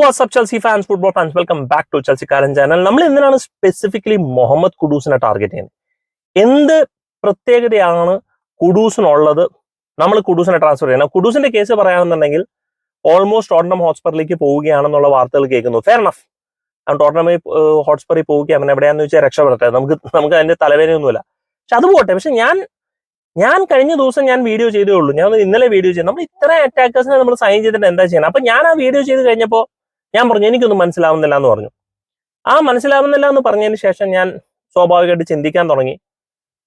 WhatsApp Chelsea fans football fans welcome back to ചെൽസിക്കാരൻ channel നമ്മൾ എന്തിനാണ് specifically Muhammad കുഡൂസിനെ target ചെയ്യുന്നത്? എന്ത് പ്രത്യേകതയാണ് കുഡൂസിനുള്ളത് നമ്മൾ കുഡൂസിനെ ട്രാൻസ്ഫർ ചെയ്യണം കുഡൂസിന്റെ കേസ് പറയുകയാണെന്നുണ്ടെങ്കിൽ ഓൾമോസ്റ്റ് ടോട്ടനം ഹോട്ട്സ്പറിലേക്ക് പോവുകയാണെന്നുള്ള വാർത്തകൾ കേൾക്കുന്നു. ഫെയർ നഫ് അവൻ ടോട്ടനമിൽ ഹോട്ട്സ്പറിൽ അവൻ എവിടെയാന്ന് വെച്ചാൽ രക്ഷപ്പെടട്ടെ. നമുക്ക് നമുക്ക് അതിന്റെ തലവേദനയൊന്നുമില്ല. പക്ഷെ അത് പോട്ടെ. പക്ഷെ ഞാൻ ഞാൻ കഴിഞ്ഞ ദിവസം ഞാൻ വീഡിയോ ചെയ്തേ ഉള്ളൂ. ഞാൻ ഇന്നലെ വീഡിയോ ചെയ്തു. നമ്മൾ ഇത്ര അറ്റാക്കേഴ്സിനെ നമ്മൾ സൈൻ ചെയ്തിട്ട് എന്താ ചെയ്യണം അപ്പൊ ഞാൻ ആ വീഡിയോ ചെയ്ത് കഴിഞ്ഞപ്പോൾ ഞാൻ പറഞ്ഞു എനിക്കൊന്നും മനസ്സിലാവുന്നില്ല എന്ന് പറഞ്ഞു. ആ മനസ്സിലാവുന്നില്ല എന്ന് പറഞ്ഞതിന് ശേഷം ഞാൻ സ്വാഭാവികമായിട്ട് ചിന്തിക്കാൻ തുടങ്ങി.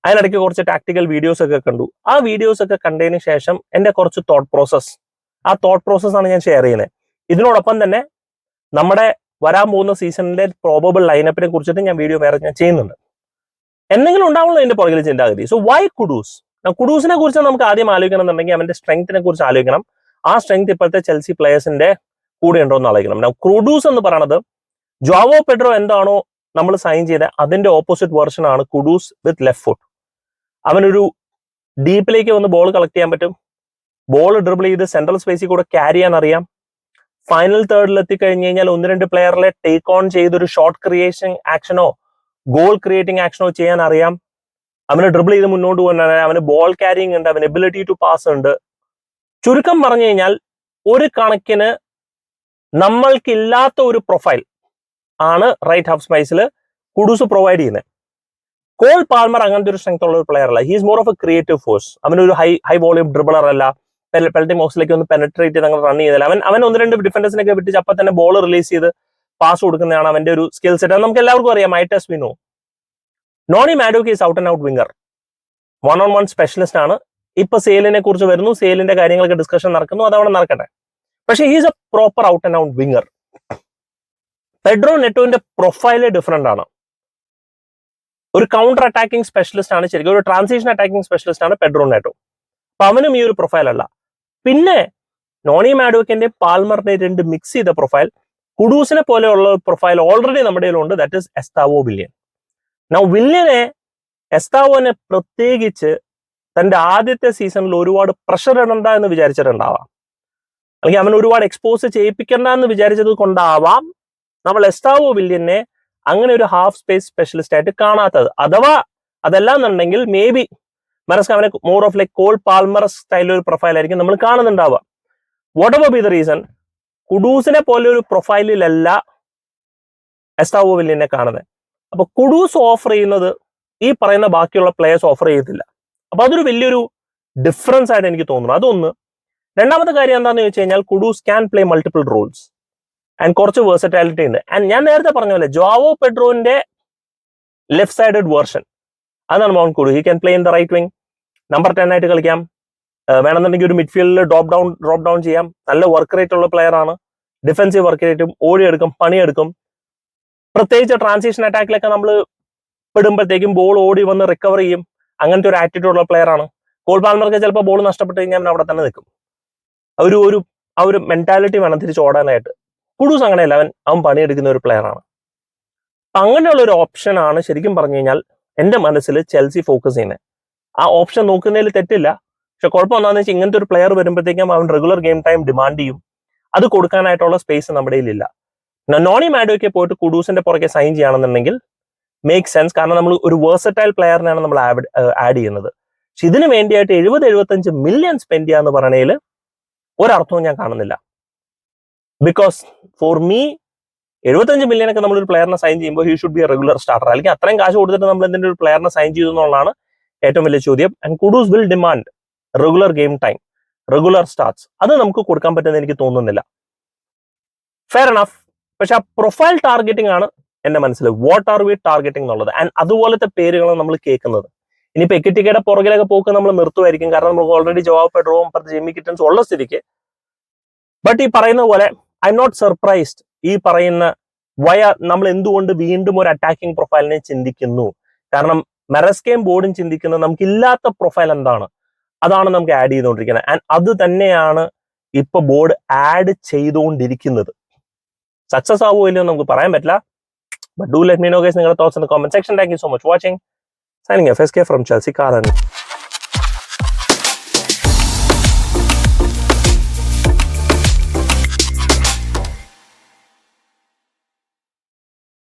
അതിനിടയ്ക്ക് കുറച്ച് ടാക്ടിക്കൽ വീഡിയോസ് ഒക്കെ കണ്ടു. ആ വീഡിയോസ് ഒക്കെ കണ്ടതിന് ശേഷം എന്റെ കുറച്ച് തോട്ട് പ്രോസസ് ആ തോട്ട് പ്രോസസ് ആണ് ഞാൻ ഷെയർ ചെയ്യുന്നത്. ഇതിനോടൊപ്പം തന്നെ നമ്മുടെ വരാൻ പോകുന്ന സീസണിലെ പ്രോബബിൾ ലൈനപ്പിനെ കുറിച്ചിട്ട് ഞാൻ വീഡിയോ വേറെ ഞാൻ ചെയ്യുന്നുണ്ട്. എന്തെങ്കിലും ഉണ്ടാവുള്ളൂ എന്റെ പുറകിൽ ചിന്താഗതി. സോ വൈ കുഡൂസ് കുഡൂസിനെ കുറിച്ച് നമുക്ക് ആദ്യം ആലോചിക്കണം എന്നുണ്ടെങ്കിൽ അവന്റെ സ്ട്രെങ്ത്തിനെ കുറിച്ച് ആലോചിക്കണം. ആ സ്ട്രെങ്ത് ഇപ്പോഴത്തെ ചെൽസി പ്ലേയേഴ്സിന്റെ കൂടെ ഉണ്ടോ എന്ന് ആലോചിക്കണം. കുഡൂസ് എന്ന് പറയുന്നത് ജോവോ പെഡ്രോ എന്താണോ നമ്മൾ സൈൻ ചെയ്ത അതിന്റെ ഓപ്പോസിറ്റ് വേർഷൻ ആണ് കുഡൂസ് വിത്ത് ലെഫ്റ്റ് ഫുട്ട് അവനൊരു ഡീപ്പിലേക്ക് വന്ന് ബോൾ കളക്ട് ചെയ്യാൻ പറ്റും. ബോൾ ഡ്രിബിൾ ചെയ്ത് സെൻട്രൽ സ്പേസിൽ കൂടെ ക്യാരി ചെയ്യാൻ അറിയാം. ഫൈനൽ തേർഡിൽ എത്തിക്കഴിഞ്ഞ് കഴിഞ്ഞാൽ ഒന്ന് രണ്ട് പ്ലെയറിലെ ടേക്ക് ഓൺ ചെയ്തൊരു ഷോർട്ട് ക്രിയേഷൻ ആക്ഷനോ ഗോൾ ക്രിയേറ്റിംഗ് ആക്ഷനോ ചെയ്യാൻ അറിയാം. അവന് ഡ്രിബിൾ ചെയ്ത് മുന്നോട്ട് പോകാൻ അവന് ബോൾ ക്യാരിങ് ഉണ്ട് അവന് എബിലിറ്റി ടു പാസ് ഉണ്ട്. ചുരുക്കം പറഞ്ഞു കഴിഞ്ഞാൽ ഒരു കണക്കിന് നമ്മൾക്കില്ലാത്ത ഒരു പ്രൊഫൈൽ ആണ് റൈറ്റ് ഹാഫ് സ്പൈസിൽ കുഡൂസ് പ്രൊവൈഡ് ചെയ്യുന്നത് കോൾ പാൽമർ അങ്ങനത്തെ ഒരു സ്ട്രെങ്ത് ഉള്ള ഒരു പ്ലെയർ അല്ല. He's more of a creative force അവനൊരു ഹൈ ഹൈ വോളിയം ഡ്രിബിളർ അല്ല. പെൽറ്റി ബോക്സിലേക്ക് ഒന്ന് പെനട്രേറ്റ് ചെയ്ത് റൺ ചെയ്തില്ല. അവൻ അവൻ ഒന്ന് രണ്ട് ഡിഫൻഡേഴ്സിനൊക്കെ വിട്ടിച്ച് അപ്പം തന്നെ ബോൾ റിലീസ് ചെയ്ത് പാസ് കൊടുക്കുന്നതാണ് അവന്റെ ഒരു സ്കിൽ സെറ്റ് അത് നമുക്ക് എല്ലാവർക്കും അറിയാം. ഐ ടെസ് വിനോ Noni Madueke is out and out winger one on one specialist ആണ്. ഇപ്പൊ സെയിലിനെ കുറിച്ച് വരുന്നു. സെയിലിന്റെ കാര്യങ്ങളൊക്കെ ഡിസ്കഷൻ നടക്കുന്നു. അതവിടെ നടക്കട്ടെ. പക്ഷെ he's a proper out and out winger Pedro നെറ്റോവിന്റെ profile different ആണ്. ഒരു കൗണ്ടർ അറ്റാക്കിംഗ് സ്പെഷ്യലിസ്റ്റ് ആണ് ശരിക്കും ഒരു ട്രാൻസിഷൻ അറ്റാക്കിംഗ് സ്പെഷ്യലിസ്റ്റ് ആണ് പെഡ്രോ നെറ്റോ അപ്പൊ അവനും ഈ ഒരു പ്രൊഫൈൽ അല്ല. പിന്നെ നോണി മാഡോക്കിന്റെ പാൽമറിന്റെ രണ്ട് മിക്സ് ചെയ്ത പ്രൊഫൈൽ കുഡൂസിനെ പോലെയുള്ള പ്രൊഫൈൽ ഓൾറെഡി നമ്മുടെ ഉണ്ട് that is Estevao Willian now വില്യനെ എസ്താവോനെ പ്രത്യേകിച്ച് തന്റെ ആദ്യത്തെ സീസണിൽ ഒരുപാട് പ്രഷർ ഇടണ്ട എന്ന് വിചാരിച്ചിട്ടുണ്ടാവാം. അല്ലെങ്കിൽ അവൻ ഒരുപാട് എക്സ്പോസ് ചെയ്യിപ്പിക്കണ്ട എന്ന് വിചാരിച്ചത് കൊണ്ടാവാം നമ്മൾ എസ്റ്റാവോ വില്യനെ അങ്ങനെ ഒരു ഹാഫ് സ്പേസ് സ്പെഷ്യലിസ്റ്റ് ആയിട്ട് കാണാത്തത്. അഥവാ അതല്ല എന്നുണ്ടെങ്കിൽ മേ ബി മനസ്സ് അവനെ more of like Cole Palmer's style ഒരു പ്രൊഫൈൽ ആയിരിക്കും നമ്മൾ കാണുന്നുണ്ടാവുക. Whatever be the reason കുഡൂസിനെ പോലെ ഒരു പ്രൊഫൈലിലല്ല എസ്താവോ വില്യനെ കാണുന്നത് അപ്പൊ കുഡൂസ് ഓഫർ ചെയ്യുന്നത് ഈ പറയുന്ന ബാക്കിയുള്ള പ്ലേയേഴ്സ് ഓഫർ ചെയ്യത്തില്ല അപ്പൊ അതൊരു വലിയൊരു ഡിഫറൻസ് ആയിട്ട് എനിക്ക് തോന്നുന്നു. അതൊന്ന് രണ്ടാമത്തെ കാര്യം എന്താണെന്ന് ചോദിച്ചു കഴിഞ്ഞാൽ Kudus can play multiple roles and കുറച്ച് വേഴ്സറ്റാലിറ്റി ഉണ്ട്. ആൻഡ് ഞാൻ നേരത്തെ പറഞ്ഞ പോലെ ജോവോ പെഡ്രോന്റെ ലെഫ്റ്റ് സൈഡഡ് വേർഷൻ അതാണ് mount കുഡു he can play in the right wing number ten ആയിട്ട് കളിക്കാം. വേണമെന്നുണ്ടെങ്കിൽ ഒരു മിഡ്ഫീൽഡിൽ ഡ്രോപ്പ് ഡൗൺ ഡ്രോപ്പ് ഡൗൺ ചെയ്യാം. നല്ല വർക്ക് റേറ്റ് ഉള്ള പ്ലെയർ ആണ്. ഡിഫൻസീവ് വർക്ക് റേറ്റും ഓടിയെടുക്കും പണിയെടുക്കും. പ്രത്യേകിച്ച് ട്രാൻസിഷൻ അറ്റാക്കിലൊക്കെ നമ്മൾ പെടുമ്പോഴത്തേക്കും ബോൾ ഓടി വന്ന് റിക്കവർ ചെയ്യും. അങ്ങനത്തെ ഒരു ആറ്റിറ്റ്യൂഡ് ഉള്ള പ്ലെയർ ആണ്. കോൾ പാൽമർക്ക് ചിലപ്പോൾ ബോൾ നഷ്ടപ്പെട്ട് കഴിഞ്ഞാൽ അവിടെ തന്നെ നിൽക്കും. ഒരു ഒരു ആ ഒരു മെന്റാലിറ്റി വേണം തിരിച്ച് ഓടാനായിട്ട്. കുഡൂസ് അങ്ങനെയല്ല അവൻ അവൻ പണിയെടുക്കുന്ന ഒരു പ്ലെയറാണ് അങ്ങനെയുള്ള ഒരു ഓപ്ഷൻ ആണ് ശരിക്കും പറഞ്ഞു കഴിഞ്ഞാൽ എന്റെ മനസ്സിൽ ചെൽസി ഫോക്കസ് ചെയ്യുന്നത് ആ ഓപ്ഷൻ നോക്കുന്നതിൽ തെറ്റില്ല. പക്ഷെ കുഴപ്പം എന്താണെന്ന് വെച്ചാൽ ഇങ്ങനത്തെ ഒരു പ്ലെയർ വരുമ്പോഴത്തേക്കും അവൻ റെഗുലർ ഗെയിം ടൈം ഡിമാൻഡ് ചെയ്യും. അത് കൊടുക്കാനായിട്ടുള്ള സ്പേസ് നമ്മുടെ കയ്യിലില്ല. നോണി മാഡോയ്ക്ക് പോയിട്ട് കുഡൂസിന്റെ പുറകെ സൈൻ ചെയ്യുകയാണെന്നുണ്ടെങ്കിൽ മേക്ക് സെൻസ് കാരണം നമ്മൾ ഒരു വേഴ്സറ്റൈൽ പ്ലെയറിനാണ് നമ്മൾ ആഡ് ചെയ്യുന്നത്. പക്ഷെ ഇതിനു വേണ്ടിയായിട്ട് എഴുപത് എഴുപത്തഞ്ച് മില്യൺ സ്പെൻഡ് ചെയ്യാന്ന് പറയണേൽ ഒരർത്ഥവും ഞാൻ കാണുന്നില്ല. ബിക്കോസ് ഫോർ മീ എഴുപത്തഞ്ച് മില്യൺ ഒക്കെ നമ്മൾ ഒരു പ്ലെയറിനെ സൈൻ ചെയ്യുമ്പോൾ he should be a regular starter അല്ലെങ്കിൽ അത്രയും കാശ് കൊടുത്തിട്ട് നമ്മൾ എന്തെങ്കിലും ഒരു പ്ലെയറിനെ സൈൻ ചെയ്തു എന്നുള്ളതാണ് ഏറ്റവും വലിയ ചോദ്യം. And Kudus will demand regular game time regular starts അത് നമുക്ക് കൊടുക്കാൻ പറ്റുന്ന എനിക്ക് തോന്നുന്നില്ല. ഫെയർ എനഫ് പക്ഷെ ആ പ്രൊഫൈൽ ടാർഗറ്റിംഗ് ആണ് എന്റെ മനസ്സിൽ. വാട്ട് ആർ വി ടാർഗറ്റിംഗ് എന്നുള്ളത്? ആൻഡ് അതുപോലത്തെ പേരുകളാണ് നമ്മൾ കേൾക്കുന്നത്. ഇനിയിപ്പോ എക്വിറ്റിക്കയുടെ പുറകിലൊക്കെ പോക്ക് നമ്മൾ നിർത്തുമായിരിക്കും. കാരണം നമുക്ക് ഓൾറെഡി ജോബ് ജവാബ് പെഡ്രോവും ജിമ്മി കിറ്റൻസ് ഉള്ള സ്ഥിതിക്ക്. ബട്ട് ഈ പറയുന്ന പോലെ ഐ നോട്ട് സർപ്രൈസ്ഡ് ഈ പറയുന്ന വയ നമ്മൾ എന്തുകൊണ്ട് വീണ്ടും ഒരു അറ്റാക്കിംഗ് പ്രൊഫൈലിനെ ചിന്തിക്കുന്നു? കാരണം മെറസ്കേം ബോർഡും ചിന്തിക്കുന്നത് നമുക്ക് ഇല്ലാത്ത പ്രൊഫൈൽ എന്താണ്? അതാണ് നമുക്ക് ആഡ് ചെയ്തുകൊണ്ടിരിക്കുന്നത്. ആൻഡ് അത് തന്നെയാണ് ഇപ്പൊ ബോർഡ് ആഡ് ചെയ്തുകൊണ്ടിരിക്കുന്നത്. സക്സസ് ആവുമോ ഇല്ലയോ നമുക്ക് പറയാൻ പറ്റില്ല. But do let me know guys നിങ്ങളുടെ thoughts in comment section thank you so much watching signing FSK from Chelsea Karan.